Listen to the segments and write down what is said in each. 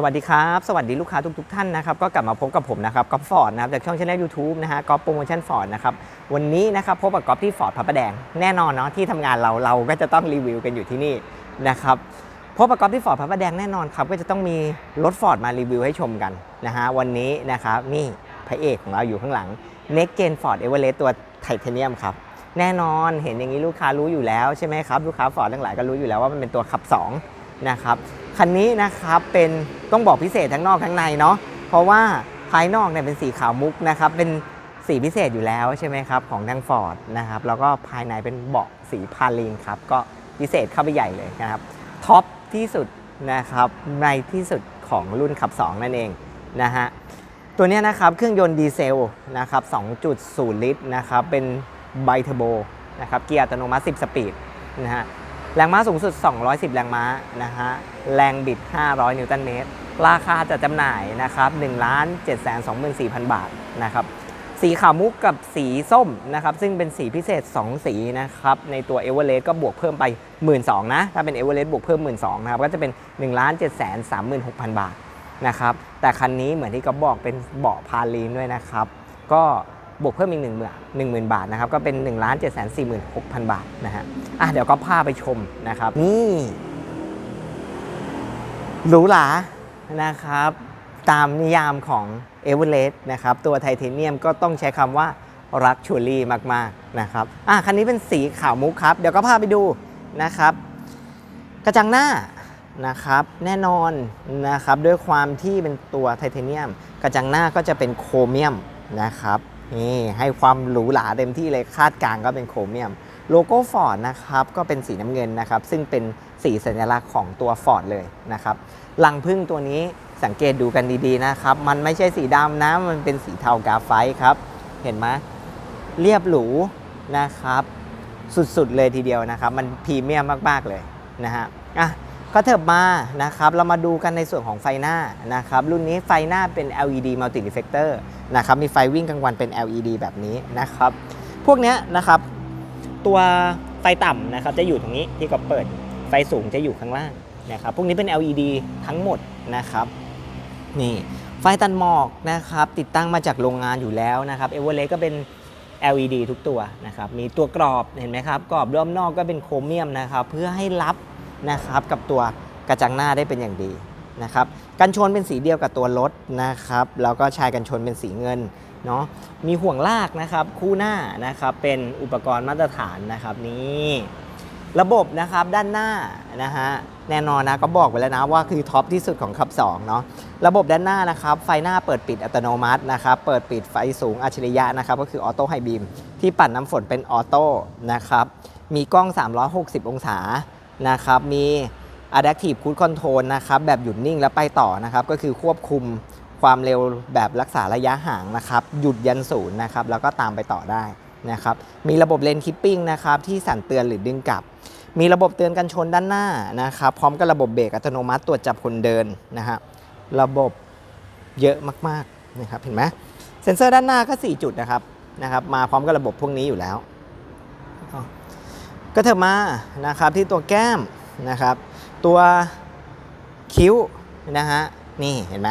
สวัสดีครับ สวัสดีลูกค้าทุกๆท่านนะครับ ก็กลับมาพบกับผมนะครับก๊อฟฟอร์ดนะครับจากช่องช anel YouTube นะฮะก๊อฟโปรโมชั่นฟอร์ดนะครับ วันนี้นะครับพบกับก๊อฟที่ฟอร์ดพระประแดง แน่นอนเนาะที่ทำงานเราเราก็จะต้องรีวิวกันอยู่ที่นี่นะครับพบกับก๊อฟที่ฟอร์ดพระประแดงแน่นอนครับ ก็จะต้องมีรถฟอร์ดมารีวิวให้ชมกันนะฮะวันนี้นะครับนี่พระเอกของเราอยู่ข้างหลัง Next Gen Ford Everest ตัวไทเทเนียมครับแน่นอนเห็นอย่างนี้ลูกค้ารู้อยู่แล้วใช่ไหมครับลูกค้าฟอร์ดทั้งหลายก็รู้อยู่แล้วว่ามันเป็นตัวขับ 2 นะครับคันนี้นะครับเป็นต้องบอกพิเศษทั้งนอกทั้งในเนาะเพราะว่าภายนอกเนี่ยเป็นสีขาวมุกนะครับเป็นสีพิเศษอยู่แล้วใช่ไหมครับของทางฟอร์ดนะครับแล้วก็ภายในเป็นเบาะสีพาลีนครับก็พิเศษเข้าไปใหญ่เลยนะครับท็อปที่สุดนะครับในที่สุดของรุ่นขับ 2 นั่นเองนะฮะตัวนี้นะครับเครื่องยนต์ดีเซลนะครับ 2.0 ลิตรนะครับเป็นไบเทอร์โบนะครับเกียร์อัตโนมัติ 10 สปีดนะฮะ แรงม้าสูงสุด 210 แรงม้านะฮะ แรงบิด 500 นิวตันเมตร ราคาจะจำหน่ายนะครับ1 7 2 4 0 0 0 บาทนะครับ สีขาวมุกกับสีส้มนะครับ ซึ่งเป็นสีพิเศษ 2 สีนะครับ ในตัวเอเวอเรสต์ก็บวกเพิ่มไป 1 2ื่นนะ ถ้าเป็นเอเวอเรสต์บวกเพิ่ม 1 2ื่นนะครับ ก็จะเป็น1 7 3 6 0 0 0 บาทนะครับ แต่คันนี้เหมือนที่ก็บอกเป็นเบาะพาลีนด้วยนะครับ ก็ บวกเพิ่มอีกหนึ่งหมื่นหนึ่งหมื่นบาทนะครับก็เป็น1นึ่งล้านเจ็ดแสนสี่หมื่นหกพันบาทนะฮะอะเดี๋ยวก็พาไปชมนะครับ นี่หรูหรานะครับ ตามนิยามของเอเวอเรสต์นะครับ ตัวไทเทเนียมก็ต้องใช้คำว่ารักชัวรี่มาก ๆ นะครับ อะ คันนี้เป็นสีขาวมุกครับ เดี๋ยวก็พาไปดูนะครับ กระจังหน้านะครับ แน่นอนนะครับ ด้วยความที่เป็นตัวไทเทเนียม กระจังหน้าก็จะเป็นโครเมียมนะครับ นี่ให้ความหรูหราเต็มที่เลยคาดกลางก็เป็นโครเมียม โลโก้ฟอร์ดนะครับก็เป็นสีน้ำเงินนะครับ ซึ่งเป็นสีสัญลักษณ์ของตัวฟอร์ดเลยนะครับลังพึ่งตัวนี้สังเกตดูกันดีๆนะครับ มันไม่ใช่สีดำนะ มันเป็นสีเทากาไฟต์ครับ เห็นไหมเรียบหรูนะครับ สุดๆเลยทีเดียวนะครับ มันพรีเมียมมากๆเลยนะฮะอะ ก็เถิบมานะครับเรามาดูกันในส่วนของไฟหน้านะครับรุ่นนี้ไฟหน้าเป็น LED multi reflector นะครับมีไฟวิ่งกลางวันเป็น LED แบบนี้นะครับพวกนี้นะครับตัวไฟต่ำนะครับจะอยู่ตรงนี้ที่ก็เปิดไฟสูงจะอยู่ข้างล่างนะครับพวกนี้เป็น LED ทั้งหมดนะครับนี่ไฟตันหมอกนะครับติดตั้งมาจากโรงงานอยู่แล้วนะครับเอเวอเรสก็เป็น LED ทุกตัวนะครับมีตัวกรอบเห็นไหมครับกรอบรอบนอกก็เป็นโครเมียมนะครับเพื่อให้รับ นะครับกับตัวกระจังหน้าได้เป็นอย่างดีนะครับกันชนเป็นสีเดียวกับตัวรถนะครับแล้วก็ชายกันชนเป็นสีเงินเนาะมีห่วงลากนะครับคู่หน้านะครับเป็นอุปกรณ์มาตรฐานนะครับนี่ระบบนะครับด้านหน้านะฮะแน่นอนนะก็บอกไปแล้วนะว่าคือท็อปที่สุดของขับ2เนาะระบบด้านหน้านะครับไฟหน้าเปิดปิดอัตโนมัตินะครับเปิดปิดไฟสูงอัจฉริยะนะครับก็คือออโต้ไฮบีมที่ปัดน้ำฝนเป็นออโต้นะครับมีกล้อง 360 องศา นะครับ มี Adaptive Cruise Control นะครับ แบบหยุดนิ่งแล้วไปต่อนะครับ ก็คือควบคุมความเร็วแบบรักษาระยะห่างนะครับ หยุดยันศูนย์นะครับ แล้วก็ตามไปต่อได้นะครับ มีระบบเลนคิปปิ้งนะครับ ที่สั่นเตือนหรือดึงกลับ มีระบบเตือนกันชนด้านหน้านะครับ พร้อมกับระบบเบรกอัตโนมัติตรวจจับคนเดินนะฮะ ระบบเยอะมากๆนะครับ เห็นไหมเซ็นเซอร์ด้านหน้าก็ 4 จุดนะครับนะครับ มาพร้อมกับระบบพวกนี้อยู่แล้ว ก็เถอะมานะครับที่ตัวแก้มนะครับ ตัวคิ้วนะฮะนี่เห็นไหม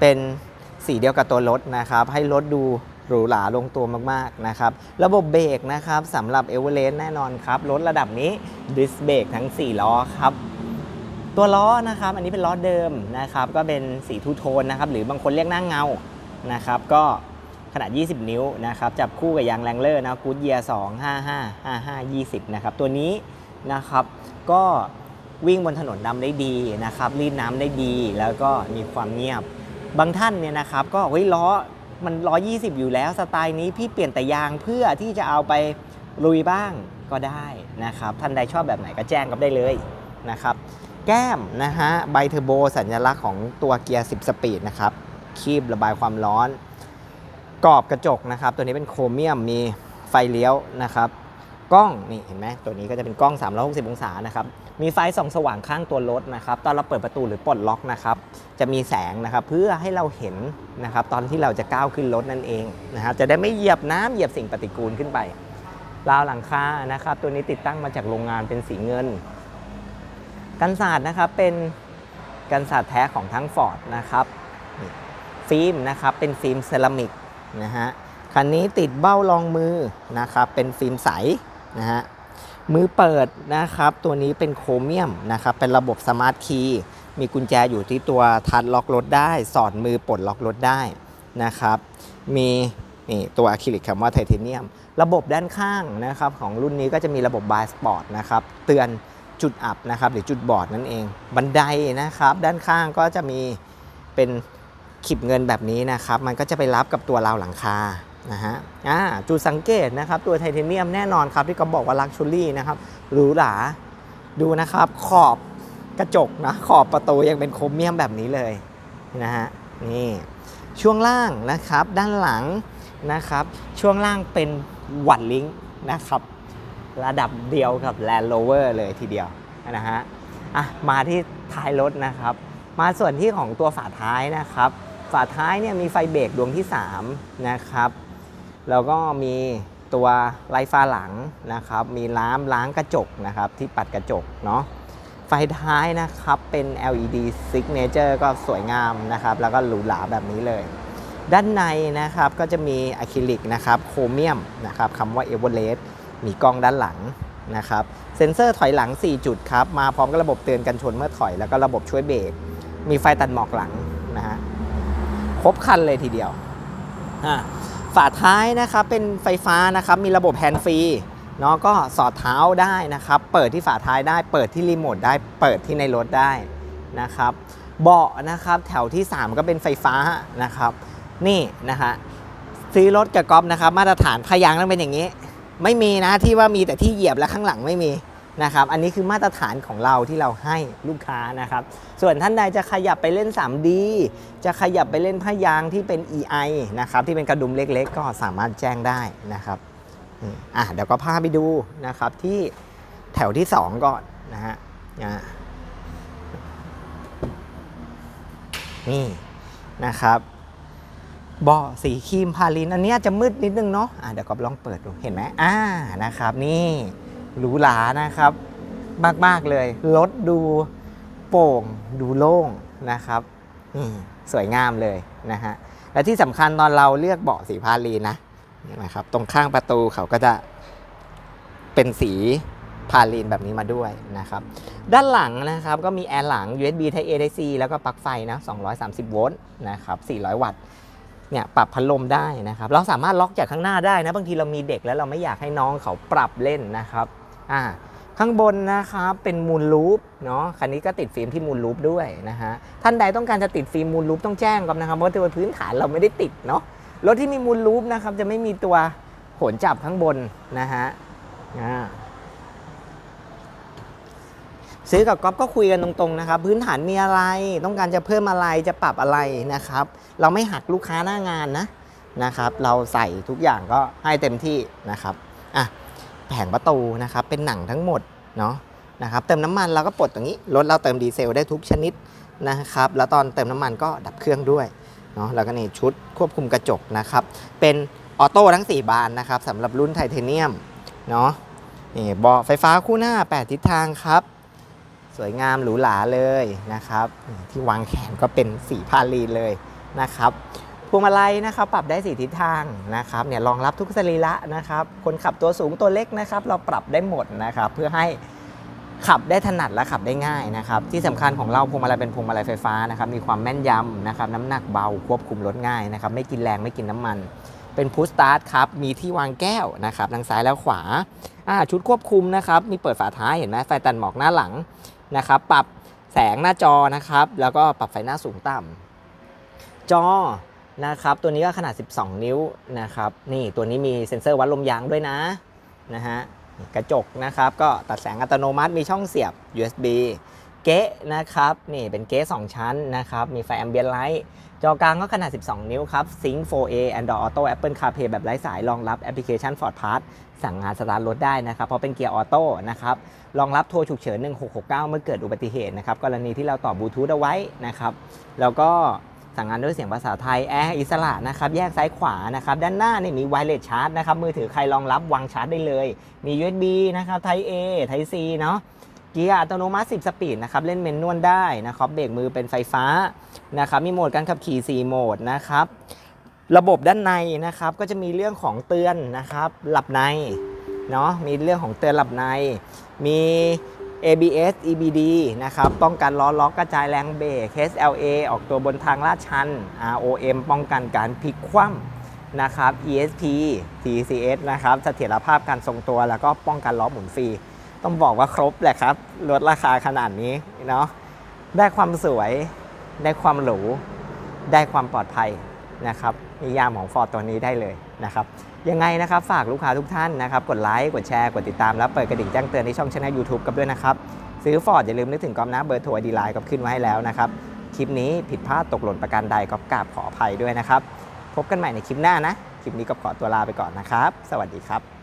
เป็นสีเดียวกับตัวรถนะครับ ให้รถดูหรูหราลงตัวมากๆนะครับ ระบบเบรกนะครับสำหรับเอเวอเรสต์แน่นอนครับ รถระดับนี้ดิสเบรกทั้ง 4 ล้อครับ ตัวล้อนะครับ อันนี้เป็นล้อเดิมนะครับ ก็เป็นสีทูโทนนะครับ หรือบางคนเรียกหน้าเงานะครับ ก็ นาด 20 นิ้วนะครับจับคู่กับยางแรงเลอร์นะกูดเยียร์2 5 5 5 5 20 นะครับ ตัวนี้นะครับก็วิ่งบนถนนดำได้ดีนะครับรีดน้ำได้ดีแล้วก็มีความเงียบบางท่านเนี่ยนะครับก็เฮ้ยล้อมัน 120 อยู่แล้วสไตล์นี้พี่เปลี่ยนแต่ยางเพื่อที่จะเอาไปลุยบ้างก็ได้นะครับท่านใดชอบแบบไหนก็แจ้งกับได้เลยนะครับแก้มนะฮะไบเทอร์โบสัญลักษณ์ของตัวเกียร์ 10 สปีดนะครับคีบระบายความร้อน กรอบกระจกนะครับ ตัวนี้เป็นโครเมียมมีไฟเลี้ยวนะครับกล้องนี่เห็นไหมตัวนี้ก็จะเป็นกล้อง 360 องศานะครับ มีไฟส่องสว่างข้างตัวรถนะครับ ตอนเราเปิดประตูหรือปลดล็อกนะครับ จะมีแสงนะครับเพื่อให้เราเห็นนะครับ ตอนที่เราจะก้าวขึ้นรถนั่นเองนะครับ จะได้ไม่เหยียบน้ำเหยียบสิ่งปฏิกูลขึ้นไปราวหลังคานะครับ ตัวนี้ติดตั้งมาจากโรงงานเป็นสีเงิน กันศาสตร์นะครับเป็นกันสาดแท้ของทั้ง Ford นะครับ ฟิล์มนะครับเป็นฟิล์มเซรามิก นะฮะคันนี้ติดเบ้ารองมือนะครับเป็นฟิล์มใสนะฮะมือเปิดนะครับ ตัวนี้เป็นโครเมียมนะครับ เป็นระบบสมาร์ทคีย์มีกุญแจอยู่ที่ตัวทัดล็อกรถได้ สอดมือปลดล็อกรถได้นะครับ มีนี่ตัวอะคริลิกคำว่าไทเทเนียม ระบบด้านข้างนะครับ ของรุ่นนี้ก็จะมีระบบบายสปอร์ตนะครับ เตือนจุดอับนะครับ หรือจุดบอดนั่นเอง บันไดนะครับ ด้านข้างก็จะมีเป็น ขีบเงินแบบนี้นะครับ มันก็จะไปรับกับตัวราวหลังคานะฮะอ่าจุดสังเกตนะครับตัวไทเทเนียมแน่นอนครับที่เขาบอกว่าลักชัวรี่นะครับหรูหราดูนะครับขอบกระจกนะขอบประตูยังเป็นโครเมียมแบบนี้เลยนะฮะนี่ช่วงล่างนะครับด้านหลังนะครับ ช่วงล่างเป็นวัดลิงนะครับ ระดับเดียวกับ Land Rover เลยทีเดียวนะฮะอะมาที่ท้ายรถนะครับ มาส่วนที่ของตัวฝาท้ายนะครับ ฝาท้ายเนี่ยมีไฟเบรกดวงที่ 3 นะครับ แล้วก็มีตัวไลฟ้าหลังนะครับ มีล้ามล้างกระจกนะครับที่ปัดกระจกเนาะไฟท้ายนะครับเป็น LED Signature ก็สวยงามนะครับ แล้วก็หรูหราแบบนี้เลย ด้านในนะครับก็จะมีอะคริลิกนะครับโครเมียมนะครับคำว่าเอเวอเรสต์มีกล้องด้านหลังนะครับ เซ็นเซอร์ถอยหลัง 4 จุดครับ มาพร้อมกับระบบเตือนกันชนเมื่อถอย แล้วก็ระบบช่วยเบรกมีไฟตัดหมอกหลัง ครบคันเลยทีเดียวฝาท้ายนะครับเป็นไฟฟ้านะครับมีระบบแฮนด์ฟรีเนาะก็สอดเท้าได้นะครับ เปิดที่ฝาท้ายได้ เปิดที่รีโมทได้ เปิดที่ในรถได้นะครับ เบาะนะครับแถวที่ 3 ก็เป็นไฟฟ้านะครับ นี่นะฮะซื้อรถกับก๊อฟนะครับ มาตรฐานพยางต้องเป็นอย่างนี้ ไม่มีนะที่ว่ามีแต่ที่เหยียบและข้างหลังไม่มี นะครับ อันนี้คือมาตรฐานของเราที่เราให้ลูกค้านะครับ ส่วนท่านใดจะขยับไปเล่น 3D จะขยับไปเล่นพยางที่เป็น EI นะครับที่เป็นกระดุมเล็กๆ ก็สามารถแจ้งได้นะครับอะเดี๋ยวก็พาไปดูนะครับที่แถวที่ 2 ก่อนนะฮะนี่นะครับเบาะสีครีมพาลิน อันนี้จะมืดนิดนึงเนาะะเดี๋ยวก็ลองเปิดดูเห็นไหมอ่านะครับนี่ หรูหรานะครับ มากๆเลยรถดูโปร่งดูโล่งนะครับสวยงามเลยนะฮะและที่สำคัญตอนเราเลือกเบาะสีพาลีนะนะครับ ตรงข้างประตูเขาก็จะเป็นสีพาลีนแบบนี้มาด้วยนะครับ ด้านหลังนะครับก็มีแอร์หลัง USB Type A Type C แล้วก็ปลั๊กไฟนะ230 โวลต์นะครับ 400 วัตต์เนี่ยปรับพัดลมได้นะครับ เราสามารถล็อกจากข้างหน้าได้นะ บางทีเรามีเด็กแล้วเราไม่อยากให้น้องเขาปรับเล่นนะครับ อ่าข้างบนนะครับเป็นมูลลูปเนาะคันนี้ก็ติดฟิล์มที่มูลลูปด้วยนะฮะท่านใดต้องการจะติดฟิล์มมูลลูปต้องแจ้งก่อนนะครับเพราะตัวพื้นฐานเราไม่ได้ติดเนาะรถที่มีมูลลูปนะครับจะไม่มีตัวโหนจับข้างบนนะฮะซื้อกับก๊อฟก็คุยกันตรงๆนะครับพื้นฐานมีอะไรต้องการจะเพิ่มอะไรจะปรับอะไรนะครับ เราไม่หักลูกค้าหน้างานนะนะครับ เราใส่ทุกอย่างก็ให้เต็มที่นะครับอะ แผงประตูนะครับเป็นหนังทั้งหมดเนาะนะครับเติมน้ำมันเราก็ปลดตรงนี้รถเราเติมดีเซลได้ทุกชนิดนะครับแล้วตอนเติมน้ำมันก็ดับเครื่องด้วยเนาะแล้วก็นี่ชุดควบคุมกระจกนะครับเป็นออโต้ทั้ง 4 บานนะครับสำหรับรุ่นไทเทเนียมเนาะนี่เบาะไฟฟ้าคู่หน้า 8 ทิศทางครับ สวยงามหรูหราเลยนะครับ ที่วางแขนก็เป็นสีพาลีเลยนะครับ พวงมาลัยนะครับปรับได้สีทิศทางนะครับเนี่ยรองรับทุกสรีระนะครับ คนขับตัวสูงตัวเล็กนะครับ เราปรับได้หมดนะครับ เพื่อให้ขับได้ถนัดและขับได้ง่ายนะครับ ที่สำคัญของเราพวงมาลัยเป็นพวงมาลัยไฟฟ้านะครับมีความแม่นยำนะครับน้ำหนักเบาควบคุมรถง่ายนะครับ ไม่กินแรงไม่กินน้ำมัน เป็นพุชสตาร์ทครับมีที่วางแก้วนะครับทางซ้ายและขวาอ่าชุดควบคุมนะครับมีเปิดฝาท้ายเห็นไหมไฟตัดหมอกหน้าหลังนะครับปรับแสงหน้าจอนะครับ แล้วก็ปรับไฟหน้าสูงต่ำจอ นะครับตัวนี้ก็ขนาด 12 นิ้วนะครับนี่ตัวนี้มีเซ็นเซอร์วัดลมยางด้วยนะนะฮะกระจกนะครับก็ตัดแสงอัตโนมัติมีช่องเสียบ USB เก๊ะนะครับนี่เป็นเก๊ะ2ชั้นนะครับมีไฟแอมเบียนไลท์จอกลางก็ขนาด 12 นิ้วครับ Sync 4A Android Auto Apple CarPlay แบบไร้สายรองรับแอปพลิเคชัน Ford Pass สั่งงานสตาร์ทรถได้นะครับ เพราะเป็นเกียร์ออโต้นะครับรองรับโทรฉุกเฉิน 1669 เมื่อเกิดอุบัติเหตุนะครับ กรณีที่เราต่อบลูทูธเอาไว้นะครับ แล้วก็ สั่งงานด้วยเสียงภาษาไทยแอร์อิสระนะครับแยกซ้ายขวานะครับด้านหน้านี่มีไวเลสชาร์จนะครับมือถือใครรองรับวางชาร์จได้เลย มี USB นะครับ Type A Type C เนาะเเกียร์อัตโนมัติ 10 สปีดนะครับเล่นเมนนวลได้นะครับเบรกมือเป็นไฟฟ้านะครับมีโหมดการขับขี่ 4 โหมดนะครับระบบด้านในนะครับก็จะมีเรื่องของเตือนนะครับหลับในเนาะมีเรื่องของเตือนหลับใน มี ABS EBD นะครับ ป้องกันล้อล็อกกระจายแรงเบรก HLA ออกตัวบนทางลาดชัน ROM ป้องกันการพลิกคว่ำนะครับ ESP TCS นะครับ เสถียรภาพการทรงตัว แล้วก็ป้องกันล้อหมุนฟรี ต้องบอกว่าครบแหละครับ ลดราคาขนาดนี้เนาะ ได้ความสวย ได้ความหรู ได้ความปลอดภัยนะครับ นิยามของ Ford ตัวนี้ได้เลย นะครับยังไงนะครับฝากลูกค้าทุกท่านนะครับกดไลค์กดแชร์กดติดตามแล้วเปิดกระดิ่งแจ้งเตือนในช่องช่องยูทูบกับด้วยนะครับซื้อฟอร์ดอย่าลืมนึกถึงกอมนะเบอร์โทรดีไลน์ก็ขึ้นไว้ให้แล้วนะครับคลิปนี้ผิดพลาดตกหล่นประการใดก็กราบขออภัยด้วยนะครับ พบกันใหม่ในคลิปหน้านะ คลิปนี้ก็ขอตัวลาไปก่อนนะครับ สวัสดีครับ